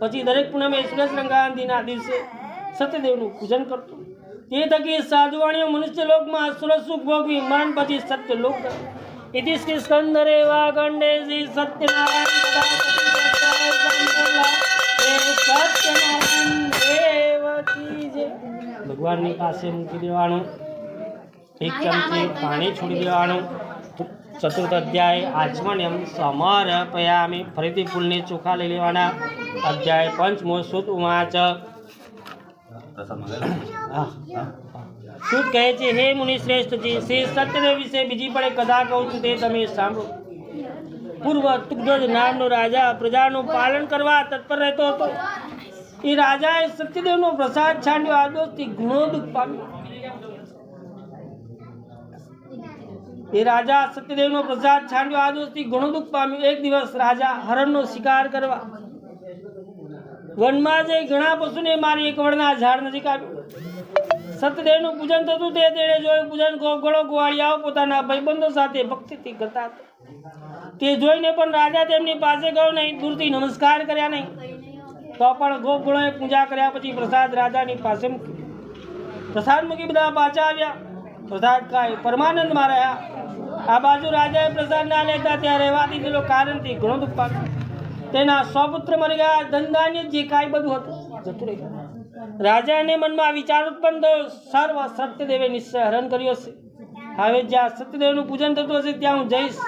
પછી દરેક પૂનમે સુરજ સંક્રાંતિના દિવસે સત્યદેવનું પૂજન કરતો તે થકી સાધુવાણીઓ મનુષ્ય લોકમાં અસુર સુખ ભોગવી મન પછી સત્ય લોક. ઇતિ શ્રી સ્કંદરે વાગંડે શ્રી સત્યનારાયણ. ભગવાનની પાસે મૂકી દેવાનું એક ચમચી પાણી છોડી દેવાનું ચતુર્થ અધ્યાય આચમન્યમ સમર્પયામી ફરીથી ફૂલની ચોખા લઈ લેવાના. અધ્યાય પંચમો સુત હા. સુત કહે છે, હે મુનિ શ્રેષ્ઠજી, શ્રી સત્યદેવ વિશે બીજી પણ કદા કહું છું, તે તમે સાંભળો. પૂર્વ તુગ્ધજ નામનો રાજા પ્રજાનું પાલન કરવા તત્પર રહેતો હતો. એ રાજાએ સત્યદેવનો પ્રસાદ છાંડ્યો આ દોસ્તી ઘણો દુઃખ પામ્યો. એ રાજા સત્યદેવનો પ્રસાદ છાંડ્યો આ દોસ્તી ઘણો દુઃખ પામ્યું. એક દિવસ રાજા હરણનો શિકાર કરવા. વનમાં જઈ ઘણા પશુને મારી એક વડના ઝાડ નજીક આવ્યું. સત્યદેવનું પૂજન થતું તે તેણે જોયું. પૂજન ગોગળો ગોવાળિયાઓ પોતાના ભાઈબંધો સાથે ભક્તિથી કરતા તે જોઈને પણ રાજા તેમની પાસે ગયો નહીં. દૂરથી નમસ્કાર કર્યા નહીં. તો પણ ગોપગણોએ પૂજા કર્યા પછી પ્રસાદ રાજાની પાસે મૂક્યો. પ્રસાદ મૂકી બધા પાછા આવ્યા. પ્રસાદ ખાય પરમાનંદમાં રહ્યા. આ બાજુ રાજાએ પ્રસાદ ના લેતા ત્યાં રહેવાથી પેલો કારણથી ઘણો દુઃખ પામ્યો. તેના સ્વપુત્ર પુત્ર મરી ગયા જે કાંઈ બધું હતું, જતું રહ્યું રાજાને મનમાં વિચાર ઉત્પન્ન થયો, સર્વ સત્યદેવે નિશ્ચય હરણ કર્યો છે હવે જ્યાં સત્યદેવનું પૂજન થતું હશે, ત્યાં હું જઈશ.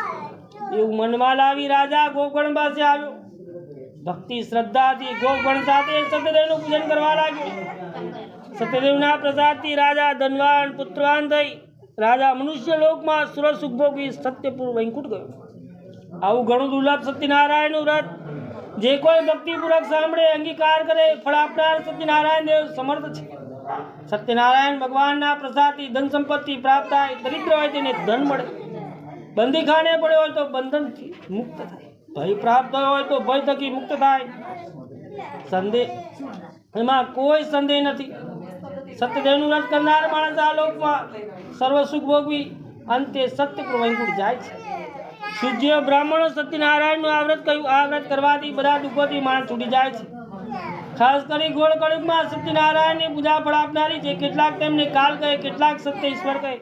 એવું મનમાં લાવી રાજા ગોકર્ણ પાસે આવ્યો. ભક્તિ શ્રદ્ધાથી ગોકર્ણ સાથે સત્યદેવનું પૂજન કરવા લાગ્યો. સત્યદેવના પ્રસાદથી રાજા ધનવાન પુત્રવાન થઈ રાજા મનુષ્ય લોકમાં સુર સુખ ભોગવી સત્યપુર વૈકુંઠ ગયો. આવું ઘણું દુર્લભ સત્યનારાયણનું વ્રત. જે કોઈ ભક્તિપૂર્વક સાંભળે, અંગીકાર કરે, ફળ આપનાર સત્યનારાયણ દેવ સમર્થ છે. સત્યનારાયણ ભગવાનના પ્રસાદથી ધન સંપત્તિ પ્રાપ્ત થાય, દરિદ્ર હોય તેને ધન મળે. બંદી ખાને પડ્યો હોય તો બંધનથી મુક્ત થાય. ભય પ્રાપ્ત થયો હોય તો ભય થકી મુક્ત થાય. સંદેહ, એમાં કોઈ સંદેહ નથી. સત્યદેવનું વ્રત કરનાર માણસ આ લોકમાં સર્વ સુખ ભોગવી અંતે સત્યપુર વૈકુંઠ જાય છે. સૂર્ય બ્રાહ્મણો સત્યનારાયણનું આ વ્રત કહ્યું આ વ્રત કરવાથી બધા દુઃખોથી માણસ છૂટી જાય છે. ખાસ કરી ગોળ કળિયુગમાં સત્યનારાયણની પૂજા ફળ આપનારી છે કેટલાક તેમને કાલ કહે, કેટલાક સત્ય ઈશ્વર કહે.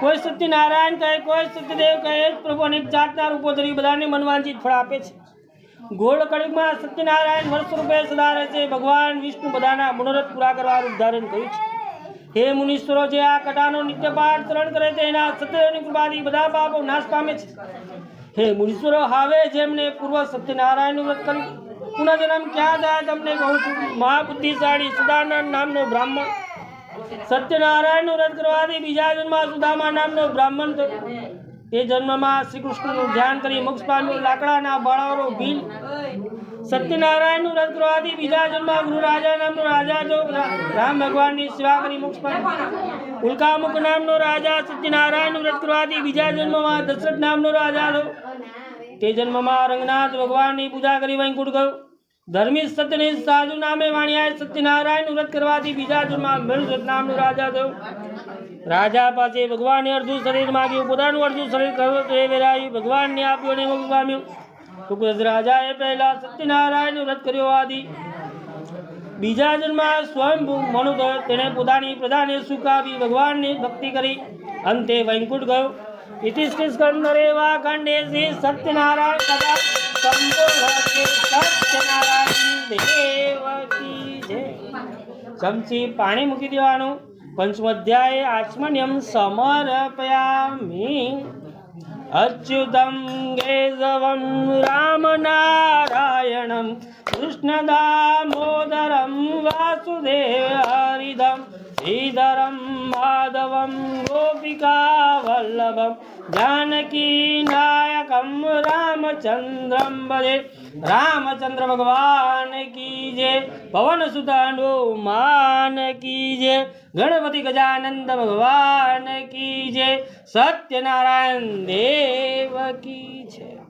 કોઈ સત્યનારાયણ કહે, કોઈ સત્યદેવ કહે પ્રભુ અનેક જાતના રૂપો ધરી બધાને મનવાંચિત ફળ આપે છે. ગોળ કળિયુગમાં સત્યનારાયણ વર્ષ રૂપે સદા રહે છે. ભગવાન વિષ્ણુ બધાના મનોરથ પૂરા કરવા ઉદાહરણ કર્યું છે. હે મુનીશ્વરો, જે આ કટાનો નિત્ય પાઠ શ્રવણ કરે છે, એના સત્યની કૃપાથી બધા પાપો નાશ પામે છે. હે મુનીશ્વરો, હવે જેમને પૂર્વ સત્યનારાયણનું વ્રત કર્યું પુનઃજન્મ ક્યાં થાય તમને કહું છું. મહાબુદ્ધિશાળી સુદાનંદ નામનો બ્રાહ્મણ. સત્યનારાયણનું વ્રત કરવાથી બીજા જન્મમાં સુદામા નામનો બ્રાહ્મણ થયો. તે જન્મમાં શ્રી કૃષ્ણનું ધ્યાન કરી મોક્ષ પામ્યું લાકડાના બાળાઓનો ભીલ, સત્યનારાયણનું વ્રત કરવાથી બીજા જન્મમાં ગુરુ રાજા નામનો રાજા જો રામ ભગવાનની સેવા કરી મોક્ષ પામ્યો ઉલ્કામુખ નામનો રાજા, સત્યનારાયણનું વ્રત કરવાથી બીજા જન્મમાં દશરથ નામનો રાજા થયો તે જન્મમાં રંગનાથ ભગવાનની પૂજા કરી વૈકુંઠ ગયો. ધર્મી સત્યની સાધુ નામે વાણિયા સત્યનારાયણનું વ્રત કરવાથી બીજા જન્મમાં મેળુસત નામનો રાજા થયો. રાજા પાસે ભગવાને અડધું શરીર માગ્યું પોતાનું અડધું શરીર વેરાયું ભગવાનને આપ્યું અને મોક્ષ પામ્યું. ટૂંક રાજાએ પહેલા સત્યનારાયણનું વ્રત કર્યો આદિ બીજા જન્મમાં સ્વયંભૂ મનુ થયો. તેણે પોતાની પ્રજાને સુખ આપી ભગવાનની ભક્તિ કરી. અંતે વૈકુંઠ ગયો. ઇતિ શ્રી સ્કંદરે વા ખંડે શ્રી સત્યનારાયણ કથા સંપૂર્ણ સત્યનારાયણ દેવકી જય ચમચી પાણી મૂકી દેવાનું પંચમધ્યાય આચમન્યમ સમર્પયામિ અચ્યુતમ કેશવમ રામનારાયણમ કૃષ્ણદામોદરમ વાસુદેવ હરિદમ શ્રીધરમ માધવમ ગોપિકા વલ્લભમ જાનકી નાયકમ રામચંદ્રમ ભજે રામચંદ્ર ભગવાન કી જે પવન સુતાંડો માન કી જે ગણપતિ ગજાનંદ ભગવાન કી જે સત્યનારાયણ દેવ કી જય